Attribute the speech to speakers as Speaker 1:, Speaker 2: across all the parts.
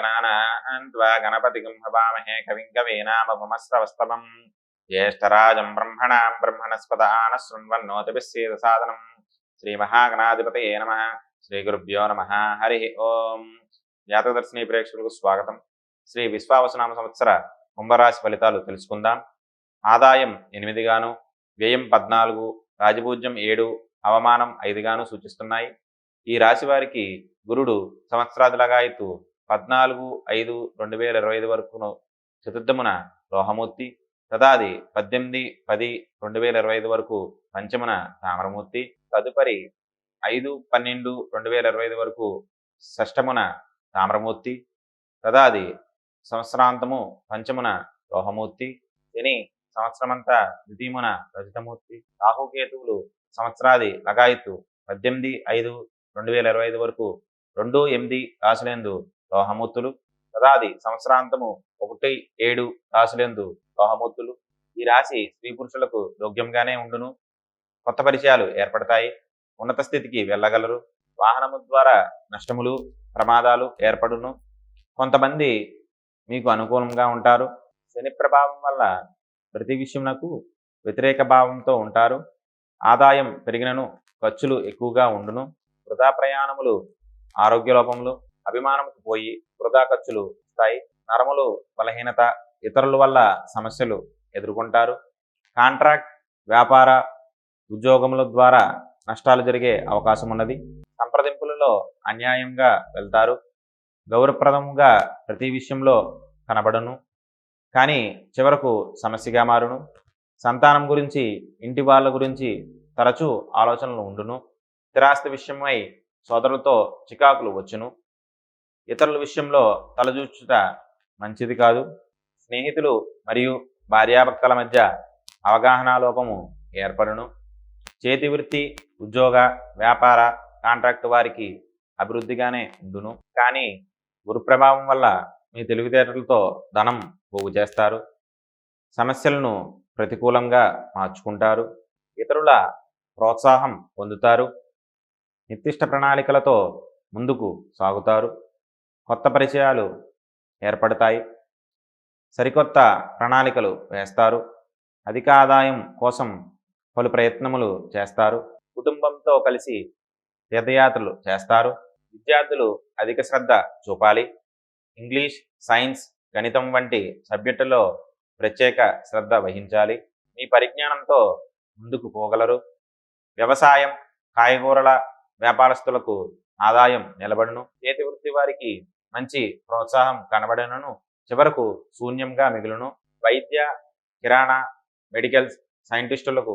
Speaker 1: గణానాన్వా గణపతిగం హవామహే కవిం కవీనామపమస్రవస్తమం జ్యేష్ఠరాజం బ్రహ్మణాం బ్రహ్మణస్పద ఆన శృణ్వన్నోతిభిస్సేద సాధనం శ్రీమహాగణాధిపతయే నమ శ్రీగురుభ్యో నమ హరి ఓం జాతకదర్శిని ప్రేక్షకులకు స్వాగతం। శ్రీ విశ్వావసనామ సంవత్సర కుంభరాశి ఫలితాలు తెలుసుకుందాం. ఆదాయం ఎనిమిదిగాను వ్యయం పద్నాలుగు రాజపూజ్యం ఏడు అవమానం ఐదుగాను సూచిస్తున్నాయి. ఈ రాశి వారికి గురుడు సంవత్సరాది లగాయతూ పద్నాలుగు ఐదు రెండు వేల ఇరవై ఐదు వరకును చతుర్థమున లోహమూర్తి తదాది పద్దెనిమిది పది రెండు వేల ఇరవై ఐదు వరకు పంచమున తామరమూర్తి తదుపరి ఐదు పన్నెండు రెండు వేల ఇరవై ఐదు వరకు షష్టమున తామరమూర్తి తదాది సంవత్సరాంతము పంచమున లోహమూర్తి శని సంవత్సరమంతా ద్వితీయమున రజితమూర్తి రాహుకేతువులు సంవత్సరాది లగాయత్తు పద్దెనిమిది ఐదు రెండు వేల ఇరవై ఐదు వరకు రెండు ఎనిమిది రాశులేందు లోహమూర్తులు తదాది సంవత్సరాంతము ఒకటి ఏడు రాశులందు లోహమూర్తులు. ఈ రాశి స్త్రీ పురుషులకు యోగ్యంగానే ఉండును. కొత్త పరిచయాలు ఏర్పడతాయి. ఉన్నత స్థితికి వెళ్ళగలరు. వాహనము ద్వారా నష్టములు ప్రమాదాలు ఏర్పడును. కొంతమంది మీకు అనుకూలంగా ఉంటారు. శని ప్రభావం వల్ల ప్రతి విషయమునకు వ్యతిరేక భావంతో ఉంటారు. ఆదాయం పెరిగినను ఖర్చులు ఎక్కువగా ఉండును. వృధా ప్రయాణములు ఆరోగ్య లోపములు అభిమానముకు పోయి వృధా ఖర్చులు వస్తాయి. నరములు బలహీనత ఇతరుల వల్ల సమస్యలు ఎదుర్కొంటారు. కాంట్రాక్ట్ వ్యాపార ఉద్యోగముల ద్వారా నష్టాలు జరిగే అవకాశం ఉన్నది. సంప్రదింపులలో అన్యాయంగా వెళ్తారు. గౌరవప్రదంగా ప్రతి విషయంలో కనబడను. కానీ చివరకు సమస్యగా మారును. సంతానం గురించి ఇంటి వాళ్ళ గురించి తరచూ ఆలోచనలు ఉండును. స్థిరాస్తి విషయమై సోదరులతో చికాకులు వచ్చును. ఇతరుల విషయంలో తలచూచుట మంచిది కాదు. స్నేహితులు మరియు భార్యాభర్తల మధ్య అవగాహన లోపము ఏర్పడును. చేతి వృత్తి ఉద్యోగ వ్యాపార కాంట్రాక్ట్ వారికి అభివృద్ధిగానే ఉండును. కానీ గురుప్రభావం వల్ల మీ తెలివితేటలతో ధనం పోగు చేస్తారు. సమస్యలను ప్రతికూలంగా మార్చుకుంటారు. ఇతరుల ప్రోత్సాహం పొందుతారు. నిర్దిష్ట ప్రణాళికలతో ముందుకు సాగుతారు. కొత్త పరిచయాలు ఏర్పడతాయి. సరికొత్త ప్రణాళికలు వేస్తారు. అధిక ఆదాయం కోసం పలు ప్రయత్నములు చేస్తారు. కుటుంబంతో కలిసి తీర్థయాత్రలు చేస్తారు. విద్యార్థులు అధిక శ్రద్ధ చూపాలి. ఇంగ్లీష్ సైన్స్ గణితం వంటి సబ్జెక్టులో ప్రత్యేక శ్రద్ధ వహించాలి. మీ పరిజ్ఞానంతో ముందుకు పోగలరు. వ్యవసాయం కాయగూరల వ్యాపారస్తులకు ఆదాయం నిలబడును. చేతి వృత్తి వారికి మంచి ప్రోత్సాహం కనబడనను. చివరకు శూన్యంగా మిగులును. వైద్య కిరాణా మెడికల్స్ సైంటిస్టులకు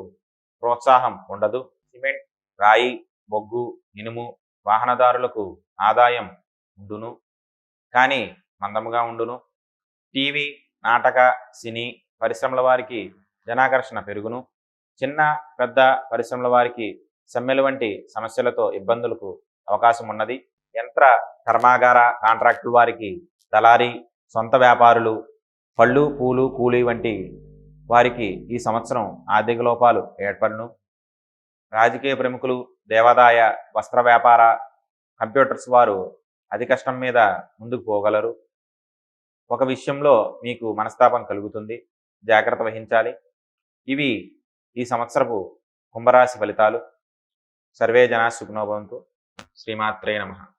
Speaker 1: ప్రోత్సాహం ఉండదు. సిమెంట్ రాయి బొగ్గు ఇనుము వాహనదారులకు ఆదాయం ఉండును. కానీ మందముగా ఉండును. టీవీ నాటక సినీ పరిశ్రమల వారికి జనాకర్షణ పెరుగును. చిన్న పెద్ద పరిశ్రమల వారికి సమ్మెల వంటి సమస్యలతో ఇబ్బందులకు అవకాశం ఉన్నది యంత్ర కర్మాగార కాంట్రాక్టుల వారికి దళారీ సొంత వ్యాపారులు పళ్ళు పూలు కూలీ వంటి వారికి ఈ సంవత్సరం ఆర్థిక లోపాలు ఏర్పడును. రాజకీయ ప్రముఖులు దేవాదాయ వస్త్ర వ్యాపార కంప్యూటర్స్ వారు అతి కష్టం మీద ముందుకు పోగలరు. ఒక విషయంలో మీకు మనస్తాపం కలుగుతుంది. జాగ్రత్త వహించాలి. ఇవి ఈ సంవత్సరపు కుంభరాశి ఫలితాలు. సర్వే జనా సుఖనోభవంతు శ్రీమాత్రే నమః.